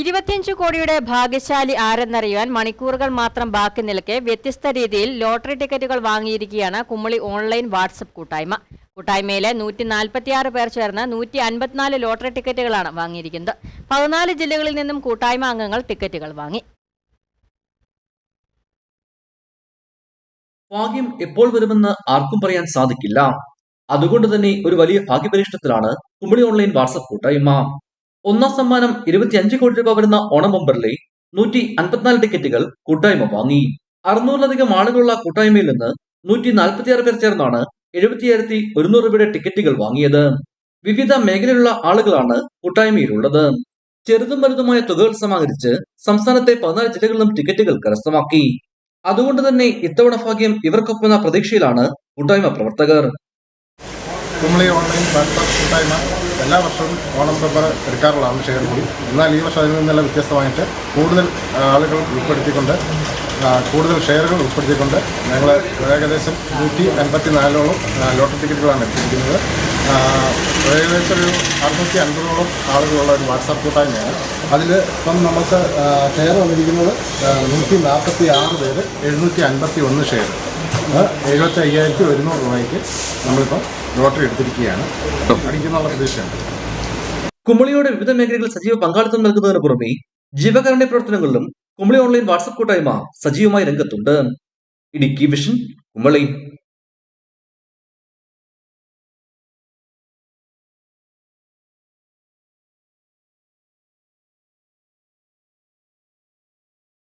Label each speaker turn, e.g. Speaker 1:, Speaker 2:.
Speaker 1: ഇരുപത്തിയഞ്ച് കോടിയുടെ ഭാഗ്യശാലി ആരെന്നറിയുവാൻ മണിക്കൂറുകൾ മാത്രം ബാക്കി നിൽക്കെ വ്യത്യസ്ത രീതിയിൽ ലോട്ടറി ടിക്കറ്റുകൾ വാങ്ങിയിരിക്കുകയാണ് കുമ്മളി ഓൺലൈൻ വാട്സപ്പ് കൂട്ടായ്മ. കൂട്ടായ്മയിലെ നൂറ്റി നാൽപ്പത്തിയാറ് പേർ ചേർന്ന് നൂറ്റി അൻപത്തിനാല് ലോട്ടറി ടിക്കറ്റുകളാണ് വാങ്ങിയിരിക്കുന്നത്. പതിനാല് ജില്ലകളിൽ നിന്നും കൂട്ടായ്മ അംഗങ്ങൾ ടിക്കറ്റുകൾ വാങ്ങി.
Speaker 2: ഭാഗ്യം എപ്പോൾ വരുമെന്ന് ആർക്കും പറയാൻ സാധിക്കില്ല. അതുകൊണ്ട് തന്നെ ഒരു വലിയ ഭാഗ്യപരീക്ഷണത്തിലാണ് കുമ്മളി ഓൺലൈൻ വാട്സപ്പ് കൂട്ടായ്മ. ഒന്നാം സമ്മാനം ഇരുപത്തിയഞ്ച് കോടി രൂപ വരുന്ന ഓണം ബമ്പറിലെ നൂറ്റി അൻപത്തിനാല് ടിക്കറ്റുകൾ കൂട്ടായ്മ വാങ്ങി. അറുന്നൂറിലധികം ആളുകളുള്ള കൂട്ടായ്മയിൽ നിന്ന് നൂറ്റി നാൽപ്പത്തിയാറ് പേർ ചേർന്നാണ് എഴുപത്തിയായിരത്തി ഒരുന്നൂറ് രൂപയുടെ ടിക്കറ്റുകൾ വാങ്ങിയത്. വിവിധ മേഖലയിലുള്ള ആളുകളാണ് കൂട്ടായ്മയിലുള്ളത്. ചെറുതും വലുതുമായ തുകകൾ സമാഹരിച്ച് സംസ്ഥാനത്തെ പതിനാല് ജില്ലകളിലും ടിക്കറ്റുകൾ കരസ്ഥമാക്കി. അതുകൊണ്ട് തന്നെ ഇത്തവണ ഭാഗ്യം ഇവർക്കൊപ്പം പ്രതീക്ഷയിലാണ് കൂട്ടായ്മ പ്രവർത്തകർ.
Speaker 3: കുമളി ഓൺലൈൻ വാട്സാപ്പ് കൂട്ടായ്മ എല്ലാ വർഷവും ഓണം പേപ്പർ എടുക്കാറുള്ളതാണ് ഷെയർ കൂടി എന്നാൽ ഈ വർഷം അതിൽ നിന്നെല്ലാം വ്യത്യസ്തമായിട്ട് കൂടുതൽ ആളുകൾ ഉൾപ്പെടുത്തിക്കൊണ്ട് കൂടുതൽ ഷെയറുകൾ ഉൾപ്പെടുത്തിക്കൊണ്ട് ഞങ്ങൾ ഏകദേശം നൂറ്റി അൻപത്തി നാലോളം ലോട്ടറി ടിക്കറ്റുകളാണ് എടുത്തിരിക്കുന്നത്. ഏകദേശം ഒരു അറുന്നൂറ്റി അൻപതോളം ആളുകളുള്ള ഒരു വാട്സാപ്പ് കൂട്ടായ്മയാണ്. അതിൽ ഇപ്പം നമുക്ക് ഷെയർ വന്നിരിക്കുന്നത് നൂറ്റി നാൽപ്പത്തി ആറ് പേര് എഴുന്നൂറ്റി അൻപത്തി ഒന്ന് ഷെയർ. എഴുപത്തി അയ്യായിരത്തി ഒരുന്നൂറ് രൂപയ്ക്ക് നമ്മളിപ്പോൾ ലോട്ടറി എടുത്തിരിക്കുകയാണ്. അടിക്കുന്നുള്ള പ്രതീക്ഷയാണ്
Speaker 2: കുമളിയുടെ വിവിധ മേഖലകളിൽ സജീവ പങ്കാളിത്തം നൽകുന്നതിന് പുറമെ ജീവകരണ പ്രവർത്തനങ്ങളിലും കുമളി ഓൺലൈൻ വാട്സപ്പ് കൂട്ടായ്മ സജീവമായി രംഗത്തുണ്ട്. ഇടുക്കി വിഷൻ കുമളി.